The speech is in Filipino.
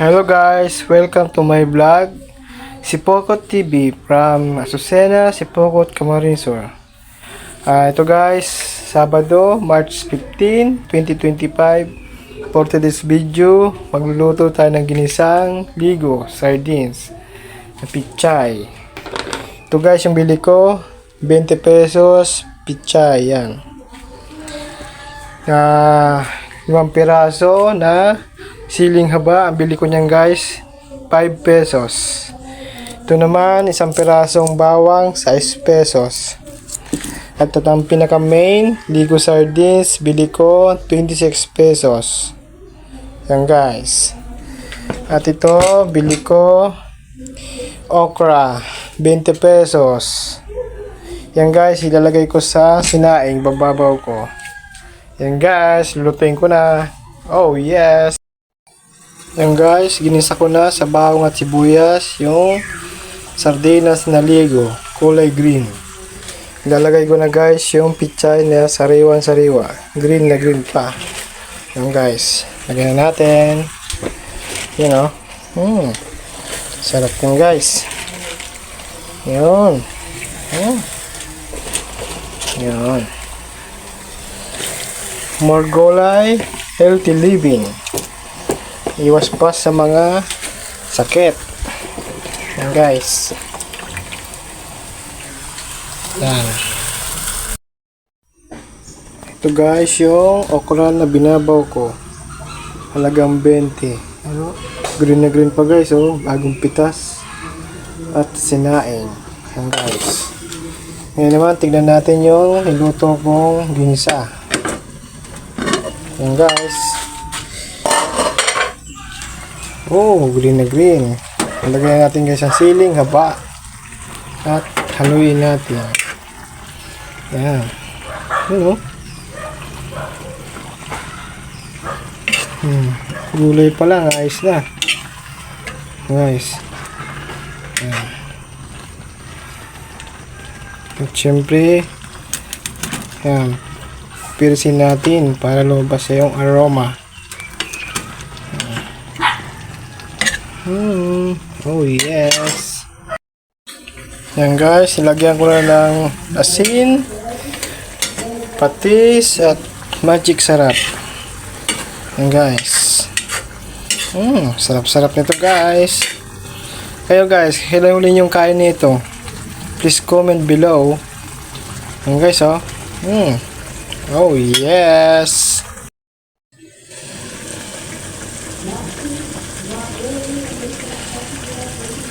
Hello guys, welcome to my vlog. Si Pokot TV from Azucena, si Pokot Camarinesor. Ah, ito guys, Sabado, March 15, 2025. For today's video, magluluto tayo ng ginisang ligo, sardines, na pichay. Ito guys, yung bili ko, 20 pesos, pichay, yan. Na limang piraso na siling haba. Ang bili ko niyan guys, 5 pesos. Ito naman, isang pirasong bawang, 6 pesos. At ito ang pinaka main, Ligo Sardines, bili ko 26 pesos. Yan guys. At ito, bili ko okra, 20 pesos. Yan guys, ilalagay ko sa sinaing, bababaw ko. Yan guys, lulutuin ko na. Oh yes! Yan guys, ginisa ko na sa bawang at sibuyas yung sardinas na ligo, kulay green. Ilalagay ko na guys yung pichay na sariwan sariwa. Green na green pa. Yan guys, lagyan na natin. Yan o. Hmm. Sarap yan guys. Yun. Yan. Yan. More gulay, healthy living. Iwas pa sa mga sakit. Yan guys. Yan. Ito guys yung okra na binabaw ko. Halagang 20. Ano? Green na green pa guys oh. Bagong pitas. At sinaing. Yan guys. Ngayon naman tignan natin yung niluto kong ginisa. Yan guys. Oh, green na green. Lagyan natin guys ang siling haba. At haluin natin. Yan. Yun oh. Hmm. Gulay pa lang, ayos na. Guys. Yan. At syempre, yan. Pirsin natin para lumabas yung aroma. Hmm. Oh yes. Yan guys, ilagyan ko na ng asin, patis at magic sarap. Yan guys. Hmm, sarap-sarap nito guys. Kayo guys, kailan uli yung kain nito? Please comment below. Yan guys oh. Hmm. Oh yes.